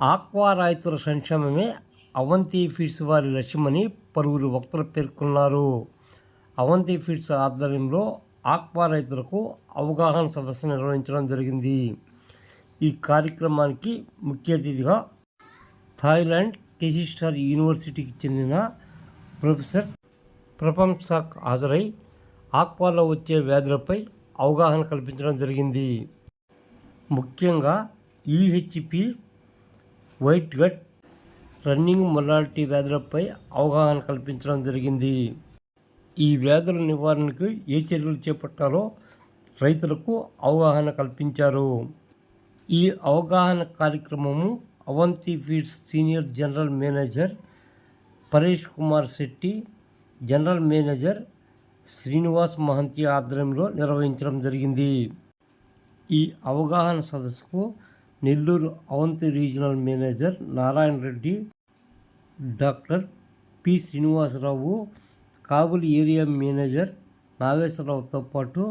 Aqua రైతుల సంక్షేమమే Avanthi feeds వారి లక్ష్యమని పలువురు వక్తలు పేర్కొన్నారు. అవంతి ఫీడ్స్ ఆధ్వర్యంలో ఆక్వా రైతులకు అవగాహన సదస్సు నిర్వహించడం జరిగింది. ఈ కార్యక్రమానికి ముఖ్య అతిథిగా థాయిలాండ్ కెసిస్టార్ యూనివర్సిటీకి చెందిన ప్రొఫెసర్ ప్రపంసాక్ హాజరై ఆక్వాలో వచ్చే వ్యాధులపై అవగాహన కల్పించడం జరిగింది. ముఖ్యంగా EHP white gut running mortality వ్యాధులపై అవగాహన కల్పించడం జరిగింది. ఈ వ్యాధుల నివారణకు ఏ చర్యలు చేపట్టాలో రైతులకు అవగాహన కల్పించారు. ఈ అవగాహన కార్యక్రమము Avanti feeds senior general manager Paresh Kumar Shetty general manager Srinivas Mahanti ఆధ్వర్యంలో నిర్వహించడం జరిగింది. ఈ అవగాహన సదస్సుకు Nellore Avanti regional manager Narayana Reddy doctor P Srinivasarao Kavali area manager నాగేశ్వరరావుతో పాటు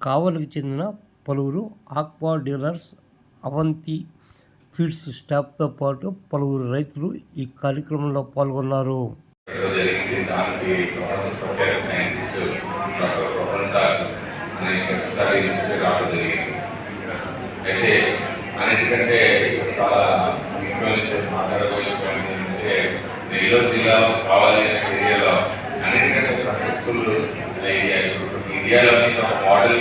కావలికి చెందిన పలువురు ఆక్వా డీలర్స్ అవంతి ఫీడ్స్ స్టాఫ్తో పాటు పలువురు రైతులు ఈ కార్యక్రమంలో పాల్గొన్నారు. అయితే అన్నిటికంటే చాలా ముఖ్యమైన మాట్లాడబోయే పాయింట్ ఏంటంటే నెల్లూరు జిల్లాలో కావాలి ఏరియాలో అన్నిటికంటే సక్సెస్ఫుల్ ఏరియా ఇప్పుడు ఇండియాలోని ఒక మోడల్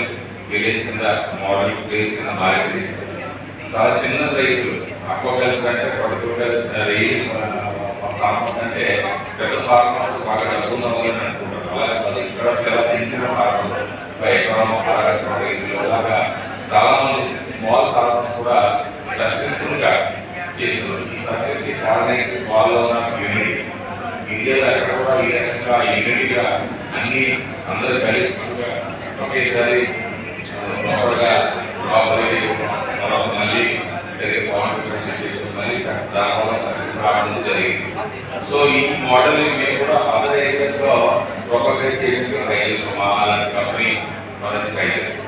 విలేజ్ కింద మోడల్ ప్లేస్ కింద మారింది. చాలా చిన్న రైతులు అక్వాకల్చర్ అంటే పర్టికులర్ ఫార్మర్స్ అంటే పెద్ద ఫార్మర్స్ బాగా డబ్బు వాళ్ళని అనుకుంటారు. అలా ఇక్కడ చాలా చిన్న చిన్న ఫార్మర్ ఎకరం అరగడం అలాగా చాలా మంది స్మాల్ ఫార్మర్స్ కూడా సక్సెస్ఫుల్గా చేస్తున్నారు. సక్సెస్కి కారణం వాళ్ళలో ఉన్న యూనిటీ ఇండియాలో ఎక్కడ కూడా ఈ రకంగా యూనిటీగా అన్ని అందరూ కలిపి ఒకేసారి ప్రాపర్గా లోపలికి తర్వాత మళ్ళీ సరే మళ్ళీ దానివల్ల సక్సెస్ రావడం జరిగింది. సో ఈ మోడల్ మేము కూడా అదర్ ఏరియాస్లో ప్రొపగేట్ చేయడానికి ట్రై చేస్తాం అలాంటి కంపెనీ మనం ట్రై చేస్తాం.